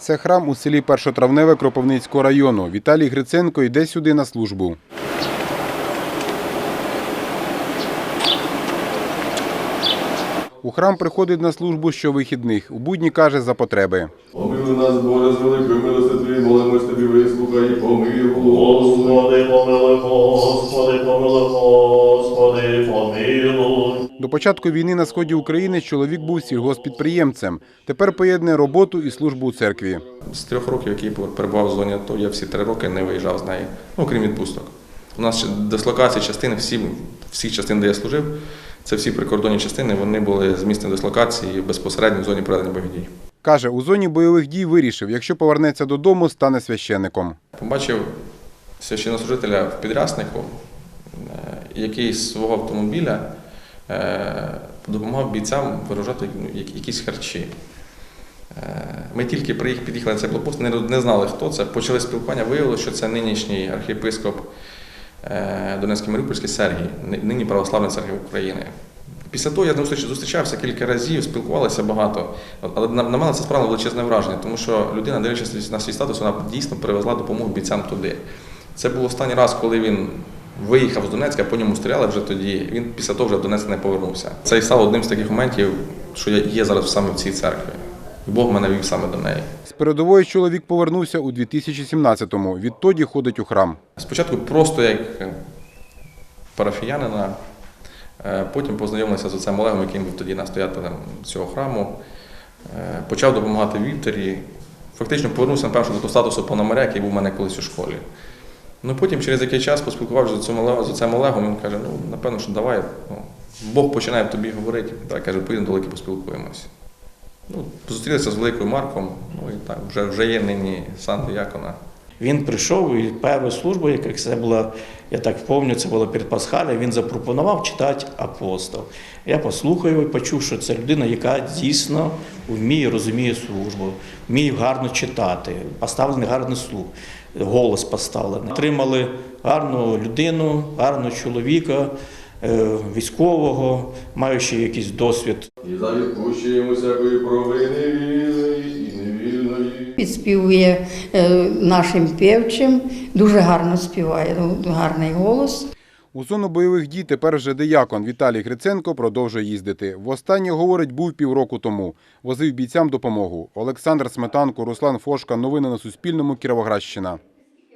Це храм у селі Першотравневе Кропивницького району. Віталій Гриценко йде сюди на службу. У храм приходить на службу щовихідних. У будні каже за потреби. Помилуй нас, Боже, з великої милости Твої, молимось Тобі, вислухай і помилуй. Господи, помилуй, Господи, помилуй, Господи, помилуй. До початку війни на сході України чоловік був сільгоспідприємцем. Тепер поєднує роботу і службу у церкві. З трьох років, які перебував в зоні АТО, я всі три роки не виїжджав з неї, ну, окрім відпусток. У нас дислокації частини, всі, всі частини, де я служив, це всі прикордонні частини, вони були з місцем дислокації безпосередньо в зоні проведення бойових дій. Каже, у зоні бойових дій вирішив, якщо повернеться додому, стане священником. Побачив священнослужителя в підряснику, е, який з свого автомобіля допомагав бійцям виружати ну, якісь харчі. Е, Ми тільки під'їхали на цей блокпост, не, знали, хто це. Почали спілкування, виявилося, що це нинішній архієпископ е, Донецький Маріупольський Сергій, нині православний церкви України. Після того я зустрічався кілька разів, спілкувалися багато. Але на мене це справило величезне враження, тому що людина, дивлячись на свій статус, вона дійсно привезла допомогу бійцям туди. Це був останній раз, коли він виїхав з Донецька, по ньому стріляли вже тоді. Він після того вже в Донецьк не повернувся. Це і стало одним з таких моментів, що я є зараз саме в цій церкві. І Бог мене вів саме до неї. З передової чоловік повернувся у 2017-му. Відтоді ходить у храм. Спочатку просто як е, парафіянина, е, потім познайомився з отцем Олегом, яким був тоді настоятелем цього храму. Е, Почав допомагати Вікторі. Фактично повернувся напевно, до того статусу пономаря, який був у мене колись у школі. Ну потім через який час поспілкувався з цим Олегом, з цим Олегом, він каже, ну напевно, що давай, ну, Бог починає тобі говорити, Так, каже, поїдемо до Велики поспілкуємося. Ну, зустрілися з Великою Марком, ну і так, вже, вже є нині сан Діякона. Він прийшов і перша служба, яка це була, я так пам'ятаю, це було перед Пасхалем, він запропонував читати апостол. Я послухав і почув, що це людина, яка дійсно вміє, розуміє службу, вміє гарно читати, поставлений гарний слух, голос поставлений. Отримали гарну людину, гарного чоловіка, е, військового, маючи якийсь досвід І за відпущенням усякої провини. Підспівує е, нашим певчим, дуже гарно співає, ну, гарний голос. У зону бойових дій тепер вже деякон Віталій Гриценко продовжує їздити. Востаннє, говорить, був півроку тому. Возив бійцям допомогу. Олександр Сметанко, Руслан Фошка. Новини на Суспільному. Кіровоградщина.